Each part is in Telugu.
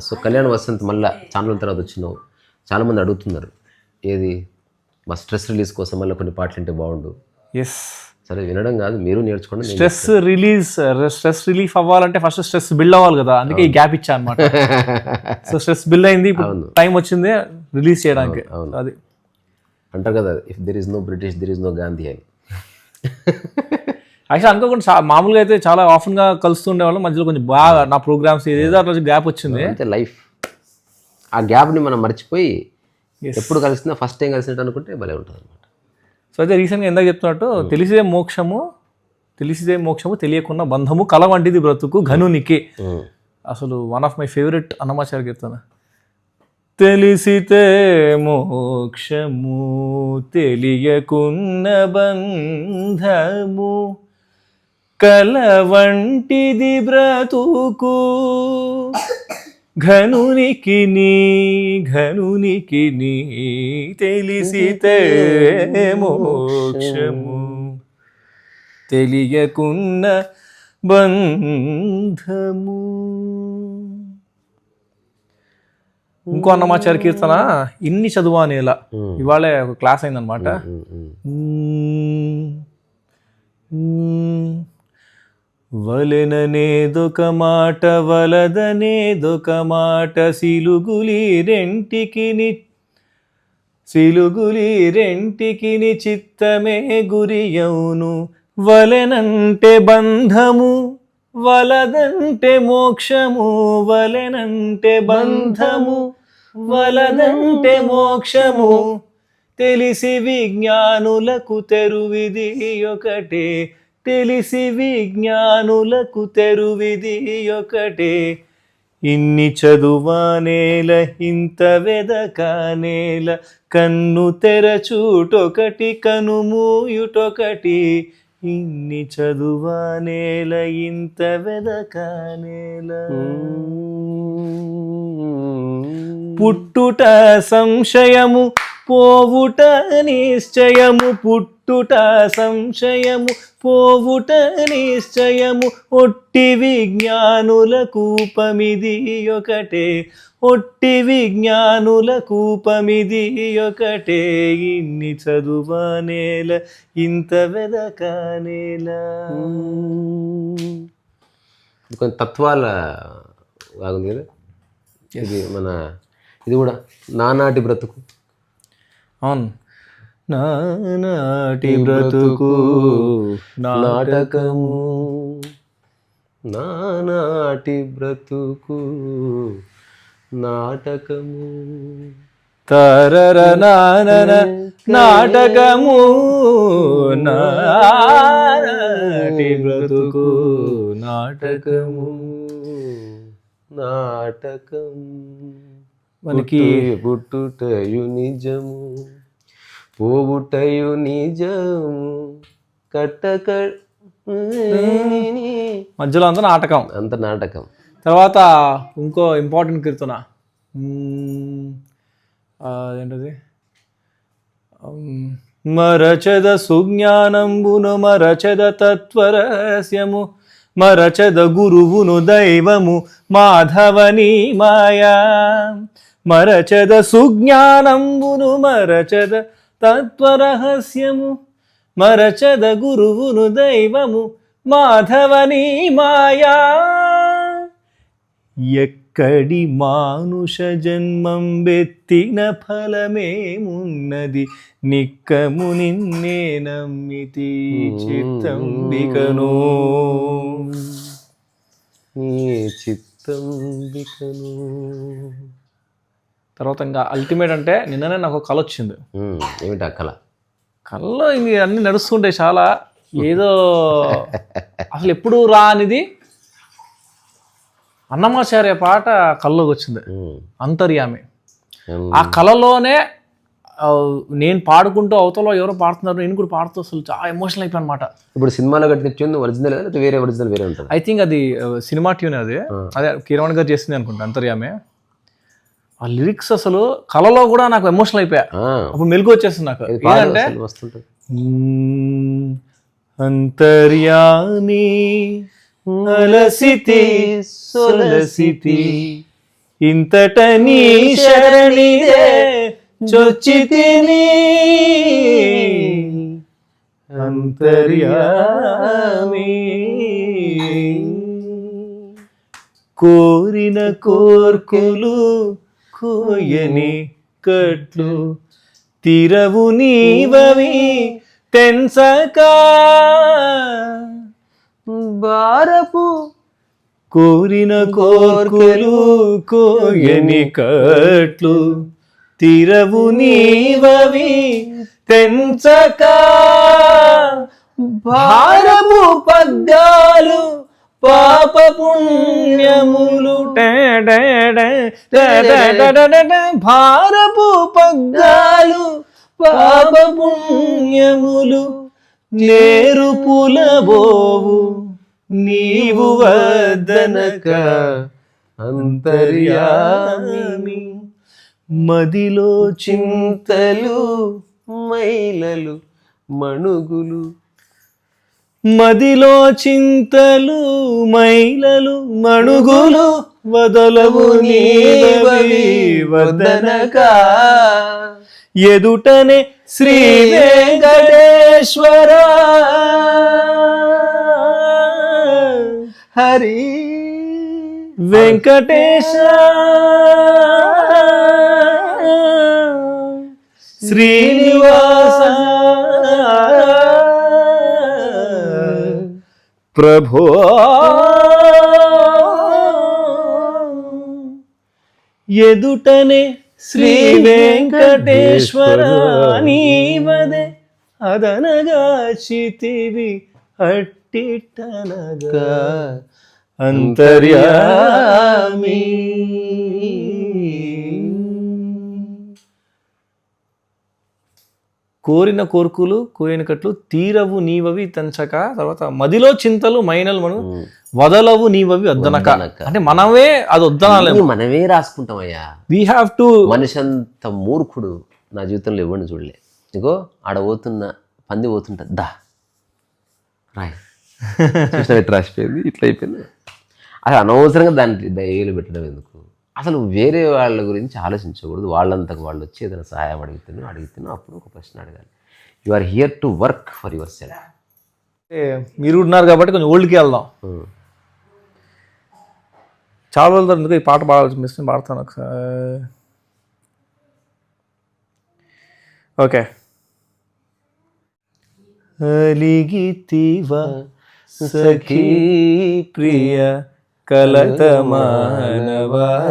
సో కళ్యాణ్ వసంత్ మళ్ళా చాలా రోజుల తర్వాత వచ్చినావు చాలా మంది అడుగుతున్నారు. ఏది? మా స్ట్రెస్ రిలీజ్ కోసం మళ్ళీ కొన్ని పాటలు వింటే బాగుండు. ఎస్ సరే వినడం కాదు మీరు నేర్చుకోండి స్ట్రెస్ రిలీజ్ స్ట్రెస్ రిలీఫ్ అవ్వాలంటే ఫస్ట్ స్ట్రెస్ బిల్డ్ అవ్వాలి కదా అందుకే ఈ గ్యాప్ ఇచ్చా అనమాట సో స్ట్రెస్ బిల్డ్ అయింది ఇప్పుడు టైం వచ్చింది రిలీజ్ చేయడానికి. అవును. అది. అంటారు కదా if there is no British there is no Gandhi అని. యాక్చువల్ అనుకోకుండా మామూలుగా అయితే చాలా ఆఫెన్గా కలుస్తుండే వాళ్ళం మధ్యలో కొంచెం బాగా నా ప్రోగ్రామ్స్ ఏదో అట్లా గ్యాప్ వచ్చింది. అంతే లైఫ్ ఆ గ్యాప్ని మనం మర్చిపోయి. ఎప్పుడు కలిసినా ఫస్ట్ టైం కలిసినట్టు అనుకుంటే భలే ఉంటుంది అనమాట సో అయితే రీసెంట్గా ఎందాక చెప్తున్నట్టు? తెలిసిదే మోక్షము తెలిసిదే మోక్షము తెలియకున్న బంధము కల వంటిది బ్రతుకు ఘనునికి. అసలు one of my favourite Annamacharya కీర్తన తెలిసితే మోక్షము తెలియకున్న బంధము కల వంటిది బ్రతుకు. ఘనునికి నీ ఘనునికి నీ తెలిసితే మోక్షము. తెలియకున్న బంధము. ఇంకో అన్నమాచారి కీర్తన ఇన్ని చదువా నేల ఇవాళే ఒక క్లాస్ అయిందనమాట. వలెననేదొక మాట వలదనేదొక మాట సిలుగులి రెంటికి సిలుగులి రెంటికి చిత్తమే గురియవును వలెనంటే బంధము వలదంటే మోక్షము. వలెనంటే బంధము వలదంటే మోక్షము. తెలిసి విజ్ఞానులకు తెరువిది ఒకటే. తెలిసి విజ్ఞానులకు తెరువిది ఒకటే. ఇన్ని చదువానేల ఇంత వెదకానేల కన్ను తెరచూటొకటి కనుమూయుటొకటి ఇన్ని చదువానేల ఇంత వెదకానేల పుట్టుట సంశయము పోవుట నిశ్చయము పుట్టుట సంశయము. పోవుట నిశ్చయము ఒట్టి విజ్ఞానుల కూపమిది ఒకటే ఒట్టి విజ్ఞానుల కూపమిది ఒకటే ఇన్ని చదువానేల ఇంత వెదకానేల కొంచెం తత్వాల బాగుంది కదా? ఇది మన ఇది కూడా నానాటి బ్రతుకు. అవును. నానాటి బ్రతుకు నాటకము. నానాటి బ్రతుకు నాటకము. తరర నానన నాటకము. నాటి బ్రతుకు నాటకము. నాటకం. మనకి పుట్టుటయు నిజము పోవుటయు నిజము కట్టక మధ్యలో అంతా నాటకం. అంత నాటకం. తర్వాత ఇంకో ఇంపార్టెంట్ కీర్తన. ఉమ్, మరచద సుజ్ఞానంబును మరచద తత్వరహస్యము మరచద గురువును దైవము మాధవని మాయా. మరచద సుజ్ఞానంబును మరచద తత్వరహస్యము మరచద గురువును దైవము మాధవని మాయా. ఎక్కడి మానుష జన్మం బెత్తిన ఫలమేమున్నది? నిక్కము నిన్నే నమ్మితి చిత్తంబికను. చిత్తంబికను. తర్వాత ఇంకా అల్టిమేట్ అంటే నిన్ననే నాకు కళ వచ్చింది. ఏమిటి ఆ కళ? కళ్ళలో ఇది అన్ని నడుస్తుంటాయి చాలా. ఏదో అసలు ఎప్పుడు రానిది అన్నమాచార్య పాట కళ్ళలోకి వచ్చింది. అంతర్యామి. ఆ కళలోనే నేను పాడుకుంటూ అవతల ఎవరో పాడుతున్నారు నేను కూడా పాడుతూ అసలు చాలా ఎమోషనల్ అయిపోయి అనమాట ఇప్పుడు సినిమాలో కట్టిన ట్యూన్ ఒరిజినల్ వేరే ఒరిజినల్ వేరే ఉంటుంది? ఐ థింక్ అది సినిమా ట్యూన్ అది. అదే కిరణ్ గారు చేసింది అనుకుంటా అంతర్యామే. ఆ లిరిక్స్ అసలు కళలో కూడా నాకు ఎమోషనల్ అయిపోయా. అప్పుడు మెలుగు వచ్చేస్తుంది నాకు. ఏంటంటే అంతర్యామి అలసితి సొలసితి ఇంతట నీ శరణిదే చొచ్చి తిని అంతర్యామి కోరిన కోర్కులు కోయని కట్లు తిరవు నీవవి తెన్సక. భారపు కోరిన కోర్కులు కోయని కట్లు తిరవు నీవవి తెంచక భారపు పగ్గాలు పాపపుణ్యములు భారపు పగ్గాలు పాపపుణ్యములు నేరు పులబోవు నీవు వదనక అంతర్యామి మదిలో చింతలు మైలలు మణుగులు మదిలో చింతలు మైలలు మణుగులు వదలవు వదనక. ఎదుటనే శ్రీ వెంకటేశ్వర. హరి. వెంకటేశ. శ్రీనివాస. प्रभो। ये दुटने श्री वेंकटेश्वर नीवदे अदनगाचितिवि अट्टिटनग अंतर्यामी కోరిన కోర్కులు కోరినకట్లు తీరవు నీవవి తంచక తర్వాత మదిలో చింతలు మైనలు మనం వదలవు నీవవి వద్దనక. అంటే మనమే అది వద్దనాలేము ఇవి మనమే రాసుకుంటామయ్యా. వీ హ్యావ్ టు మనిషి అంత మూర్ఖుడు నా జీవితంలో ఎవరిని చూడలే. ఇగో ఆడ పోతున్న పంది పోతుంటా దా. రాయ్. రాసిపోయింది ఇట్లా అయిపోయింది. అసలు అనవసరంగా దాన్ని దయలు పెట్టడం ఎందుకు? అసలు వేరే వాళ్ళ గురించి ఆలోచించకూడదు. వాళ్ళంతకు వాళ్ళు వచ్చి ఏదైనా సహాయం అడుగుతున్నాను అడుగుతున్నాను అప్పుడు ఒక ప్రశ్న అడగాలి. You are here to work for yourself మీరు ఉన్నారు కాబట్టి కొంచెం ఓల్డ్కి వెళ్దాం. చాలా రోజుల తర్వాత ఎందుకు ఈ పాట పాడాల్సి మిస్ పాడతాను ఒకసారి. ఓకే. అలిగితివ సఖీ ప్రియ ಕಲತ ಮಾನವ.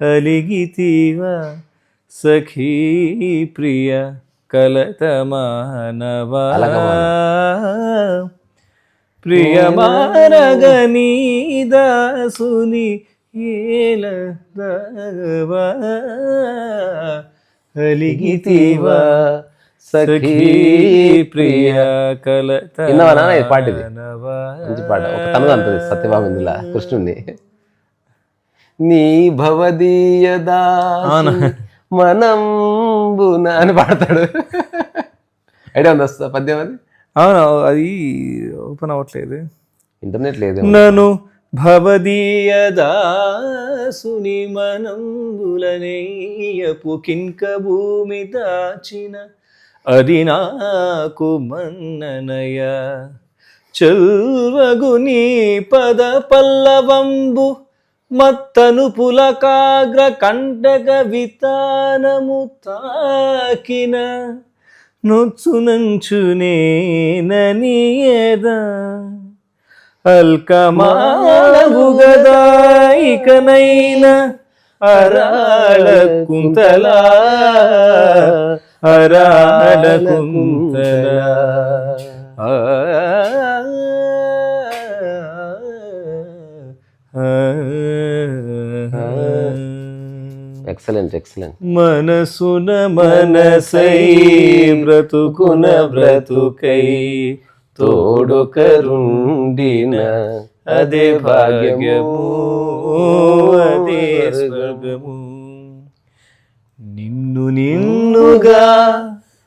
ಅಲಿಗಿತೀವ ಸಖಿ ಪ್ರಿಯ ಕಲತ ಮಾನವ. ಪ್ರಿಯ ಮಾನಗನೀದ ಸುನಿ ಏಲದವ. ಅಲಿಗಿತೀವ సఖీ ప్రియ కలత విన్నావా నాన్న ఈ పాట ఇది? మంచి పాట. ఒక తనది అంటది సత్యభామ ఇందులో కృష్ణుణ్ణి. నీ భవదీయ అవును. మనంబున అని పాడతాడు. ఐడియా ఉందా పద్యం అది? అవును? అది ఓపెన్ అవ్వట్లేదు. ఇంటర్నెట్ లేదు నను భవదీయదాసుని మనంబులనేయపు కింక భూమి దాచిన అది నాకు మన్ననయ. చల్వగు నీ పద పల్లవంబు మత్తను పులకాగ్ర కంటక వితానము తాకిన. నొచ్చునంచునేననియదా అల్కమానవు గదాయికనైన అరాళ కుంతలా. ഹരാലകുന്തല എക്സലന്റ് എക്സലന്റ് മനസുന മനസൈ വ്രതുകുന വ്രതുകൈ തോടു കരുണ്ടിന അതേ ഭാഗ്യമോ അതേ സ്വർഗമോ. నిన్ను నిన్నుగా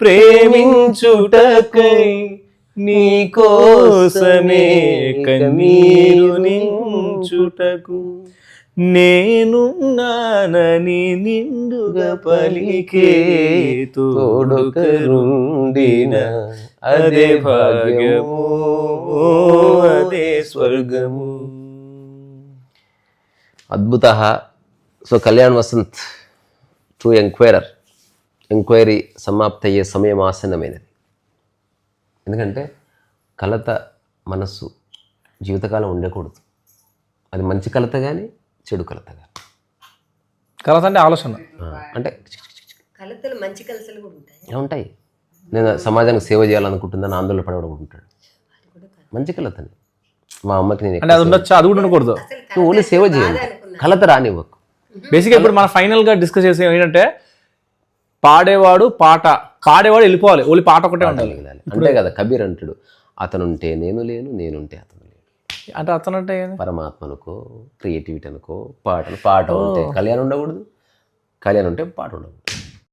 ప్రేమించుటకై నీ కోసమే కన్నీరు నించుటకు. నేనున్నానని నిండుగా పలికే తోడుకరుండిన అదే భాగ్యము అదే స్వర్గము. అద్భుత. So Kalyan Vasanth to enquirer enquiry సమాప్త అయ్యే సమయం ఆసన్నమైనది. ఎందుకంటే కలత మనస్సు జీవితకాలం ఉండకూడదు. అది మంచి కలత కానీ చెడు కలత కానీ కలత అంటే ఆలోచన. అంటే కలతలు మంచి కలతలు కూడా ఉంటాయి. ఉంటాయి? నేను సమాజానికి సేవ చేయాలనుకుంటుందని ఆందోళన పడేవాడు కూడా ఉంటాడు. మంచి కలతని. మా అమ్మకి నేను అంటే అది ఉండొచ్చు? అది కూడా ఉండకూడదు. నువ్వు ఓన్లీ సేవ చేయాలి. కలత రానివ్వకు. బేసిక్గా ఇప్పుడు మన ఫైనల్గా డిస్కస్ చేసే ఏంటంటే పాడేవాడు పాట పాడేవాడు వెళ్ళిపోవాలి ఓన్లీ పాట ఒకటే ఉండాలి. అంతే కదా కబీర్ అంటాడు అతనుంటే నేను లేను నేనుంటే అతను లేను అంటే అతను అంటే ఏంది? పరమాత్మనుకో క్రియేటివిటీ అనుకో పాటలు పాట ఉంటే కళ్యాణం ఉండకూడదు. కళ్యాణం ఉంటే పాట ఉండకూడదు.